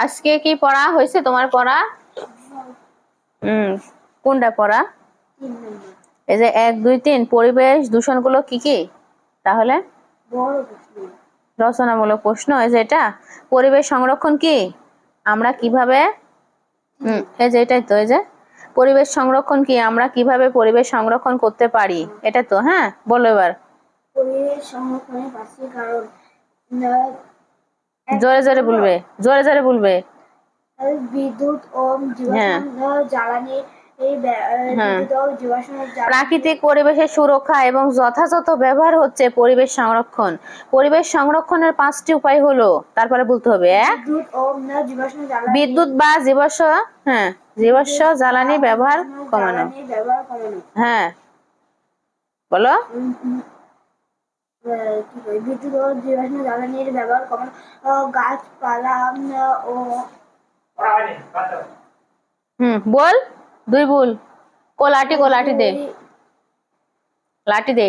আজকে কি পড়া হয়েছে তোমার পড়া? হুম কোনটা পড়া? এই যে এক, দুই, তিন, পরিবেশ দূষণগুলো কি কি? তাহলে? রচনামূলক প্রশ্ন, এই যে এটা। পরিবেশ সংরক্ষণ কি? আমরা কীভাবে? হুম এই যে এটাই তো, এই যে। পরিবেশ সংরক্ষণ কি? আমরা কীভাবে পরিবেশ সংরক্ষণ করতে পারি? এটা তো হ্যাঁ? বলো এবার। পরিবেশ সংরক্ষণের কারণ। জোরে জোরে বলবে জোরে জোরে বলবে। বিদ্যুৎ ও হ্যাঁ। জ্বালানি হ্যাঁ। জ্বালানি। প্রাকৃতিক পরিবেশের সুরক্ষা এবং যথাযথ ব্যবহার হচ্ছে পরিবেশ সংরক্ষণ। পরিবেশ সংরক্ষণের পাঁচটি উপায় হলো তারপরে বলতে হবে এক বিদ্যুৎ বা জীবাশ্ম হ্যাঁ জীবাশ্ম জ্বালানি ব্যবহার কমানো। জ্বালানি ব্যবহার কমানো। হ্যাঁ। বলো উম, উম, আহ, কি কই, বিদ্যুৎ ও জীবাশ্ম জ্বালানির ব্যবহার কমানো গাছপালা ও। হুম বল। দুই কো লাঠি কো লাঠি দে লাঠি দে।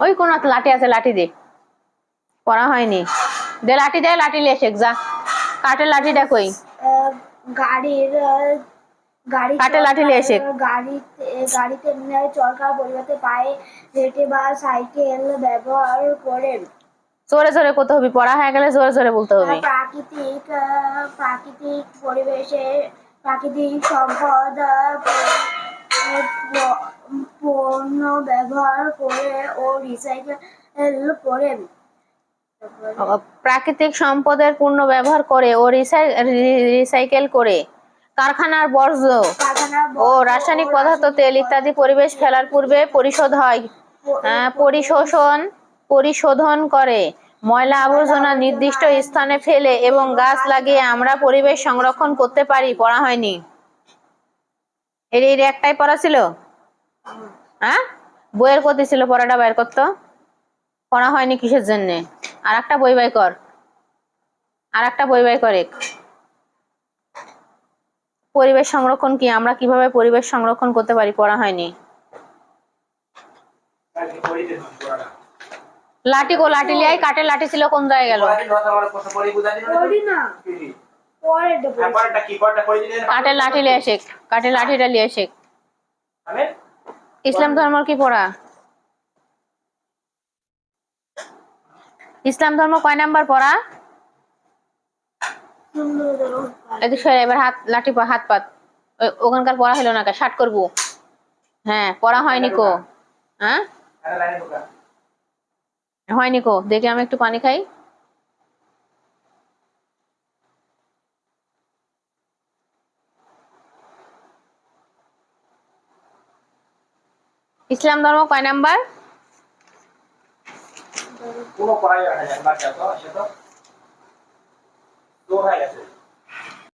ওই কোন লাঠি আছে লাঠি দে। পড়া হয়নি। দে লাঠি দে লাঠি লে শেখ যা। কাঠের লাঠিটা কই গাড়ির কাঠে লাঠি নিয়ে এসে। গাড়িতে গাড়িতে চরকার পরিবর্তে পায়ে হেঁটে বা সাইকেল ব্যবহার করে। জোরে জোরে কত হবি পড়া হয়ে গেলে জোরে জোরে বলতে হবে। প্রাকৃতিক প্রাকৃতিক পরিবেশে প্রাকৃতিক সম্পদ পণ্য ব্যবহার করে ও রিসাইকেল করে। প্রাকৃতিক সম্পদের পূর্ণ ব্যবহার করে ও রিসাইকেল করে। কারখানার বর্জ্য ও রাসায়নিক পদার্থ তেল ইত্যাদি পরিবেশ ফেলার পূর্বে পরিশোধ হয়। আহ, পরিশোষণ পরিশোধন করে। ময়লা আবর্জনা নির্দিষ্ট স্থানে ফেলে এবং গাছ লাগিয়ে আমরা পরিবেশ সংরক্ষণ করতে পারি পড়া হয়নি। এর এর একটাই পড়া ছিল? হ্যাঁ? বইয়ের কতি ছিল পড়াটা বের করতো? পড়া হয়নি কিসের জন্যে? আর একটা বই বাই কর। আর একটা বই বাই করে পরিবেশ সংরক্ষণ কি? আমরা কীভাবে পরিবেশ সংরক্ষণ করতে পারি? পড়া হয়নি। লাঠি গো লাঠি লিয়াই কাঠের লাঠি ছিল কোন জায়গায় গেল? করি না পরে দেবো কাঠের লাঠি লিয়ে শেখ কাঠের লাঠিটা লিয়ে শেখ। ইসলাম ধর্ম কি পড়া? ইসলাম ধর্ম কয় নাম্বার পড়া? এদিক সরে, এবার হাত, লাঠি হাত পাত ওখানকার পড়া হলো না শার্ট করব। হ্যাঁ পড়া হয়নি কো। হ্যাঁ? হয়নি কো। দেখে আমি একটু পানি খাই। ইসলাম ধর্ম কয় নাম্বার? পুরো পড়াই